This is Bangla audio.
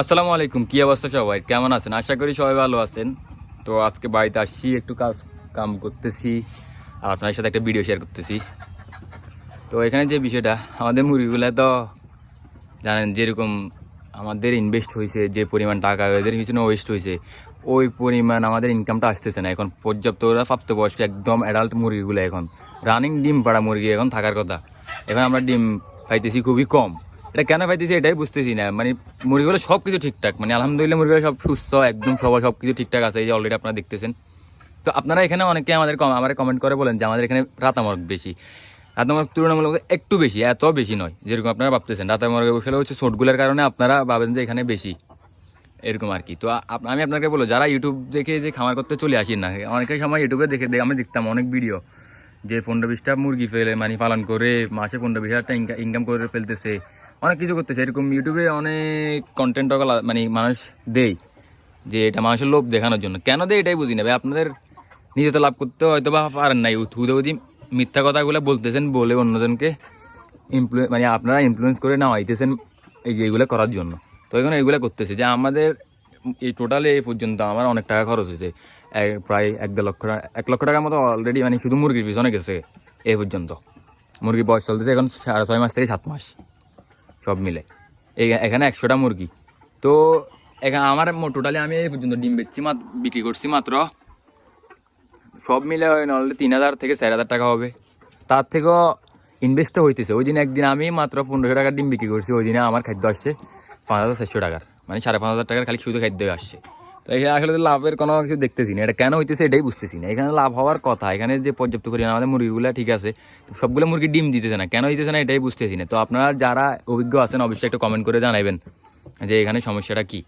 আসসালামু আলাইকুম, কি অবস্থা সবাই? কেমন আছেন? আশা করি সবাই ভালো আছেন। তো আজকে বাড়িতে আসছি, একটু কাজ কাম করতেছি আর আপনার সাথে একটা ভিডিও শেয়ার করতেছি। তো এখানে যে বিষয়টা, আমাদের মুরগিগুলো তো জানেন যেরকম আমাদের ইনভেস্ট হয়েছে, যে পরিমাণ টাকা এদের পিছনে ওয়েস্ট হয়েছে, ওই পরিমাণ আমাদের ইনকামটা আসতেছে না। এখন পর্যাপ্ত ওরা প্রাপ্তবয়স্ক একদম অ্যাডাল্ট মুরগিগুলো এখন। রানিং ডিম পাড়া মুরগি এখন থাকার কথা। এখন আমরা ডিম পাইতেছি খুবই কম। এটা কেন পাইতেছি এটাই বুঝতেছি না। মানে মুরগিগুলো সব কিছু ঠিকঠাক। মানে আলহামদুলিল্লাহ মুরগিগুলো সব সুস্থ, একদম সবার সব কিছু ঠিকঠাক আছে। এই যে অলরেডি আপনারা দেখতেছেন। তো আপনারা এখানে অনেকে আমাদের আমার কমেন্ট করে বলেন যে আমাদের এখানে রাতামর্গ বেশি। রাতামর্গ তুলনামূলক একটু বেশি, এত বেশি নয়, যেরকম আপনারা ভাবতেছেন। রাতামর্গের বসে হচ্ছে শোটগুলোর কারণে আপনারা ভাবেন যে এখানে বেশি, এরকম আর কি। তো আমি আপনাকে বলব, যারা ইউটিউব দেখে যে খামার করতে চলে আসেন না অনেকের সময় ইউটিউবে দেখে আমি দেখতাম অনেক ভিডিও যে পনেরো বিশটা মুরগি ফেলে মানে পালন করে, মাসে পনেরো বিশ হাজার টাকা ইনকাম করে ফেলতেছে। অনেক কিছু করতেছে। এরকম ইউটিউবে অনেক কন্টেন্ট মানে মানুষ দেয়, যে এটা মানুষের লোভ দেখানোর জন্য। কেন দেয় এটাই বুঝি না। ভাই, আপনাদের নিজে তো লাভ করতে হয়তো বা পারেন নাই। হুদে মিথ্যা কথাগুলো বলতেছেন বলে অন্যজনকে ইনফ্লুয়ে মানে আপনারা ইনফ্লুয়েন্স করে না হইতেছেন এই যে এগুলো করার জন্য। তো এখন এগুলো করতেছে। যে আমাদের এই টোটালে এই পর্যন্ত আমার অনেক টাকা খরচ হয়েছে। প্রায় এক দেড় লক্ষ টাকা এক লক্ষ টাকার মতো অলরেডি মানে শুধু মুরগির পিছনে গেছে এই পর্যন্ত। মুরগির বয়স চলতেছে এখন সাড়ে ছয় মাস থেকে সাত মাস। সব মিলে। এখানে একশোটা মুরগি। তো এখানে আমার টোটালি আমি এই পর্যন্ত ডিম বেচছি বিক্রি করছি মাত্র। সব মিলে নাহলে তিন হাজার থেকে চার হাজার টাকা হবে। তার থেকেও ইনভেস্টও হইতেছে। ওই দিন একদিন আমি মাত্র পনেরোশো টাকার ডিম বিক্রি করছি, ওই দিনে আমার খাদ্য আসছে পাঁচ হাজার চারশো টাকার। মানে সাড়ে পাঁচ হাজার টাকার খালি শুধু খাদ্যই আসছে। তো এখানে আসলে লাভের কোনো কিছু দেখতেছি না। এটা কেন হইতেছে এটাই বুঝতেছি না। এখানে লাভ হওয়ার কথা, এখানে যে পর্যাপ্ত পরিমাণ আমাদের মুরগিগুলো ঠিক আছে সবগুলো মুরগি ডিম দিতেছে না। কেন হইতেছে না এটাই বুঝতেছি না। তো আপনারা যারা অভিজ্ঞ আছেন, অবশ্যই একটা কমেন্ট করে জানাবেন যে এখানে সমস্যাটা কী।